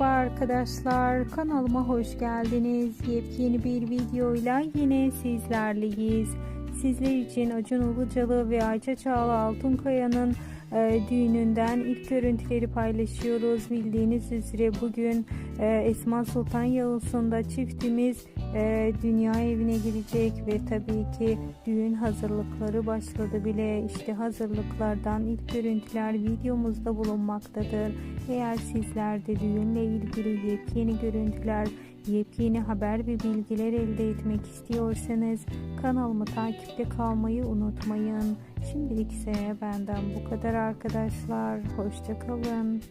Merhaba arkadaşlar kanalıma hoş geldiniz. Yepyeni bir videoyla yine sizlerleyiz. Sizler için Acun Ilıcalı ve Ayça Çağla Altunkaya'nın e, düğününden ilk görüntüleri paylaşıyoruz. Bildiğiniz üzere bugün e, Esma Sultan Yağısı'nda çiftimiz e, dünya evine girecek ve tabii ki düğün hazırlıkları başladı bile. İşte hazırlıklardan ilk görüntüler videomuzda bulunmaktadır. Eğer sizler de düğünle ilgili yepyeni görüntüler, yepyeni haber ve bilgiler elde etmek istiyorsanız kanalımı takipte kalmayı unutmayın. Şimdilik ise benden bu kadar arkadaşlar. Hoşçakalın.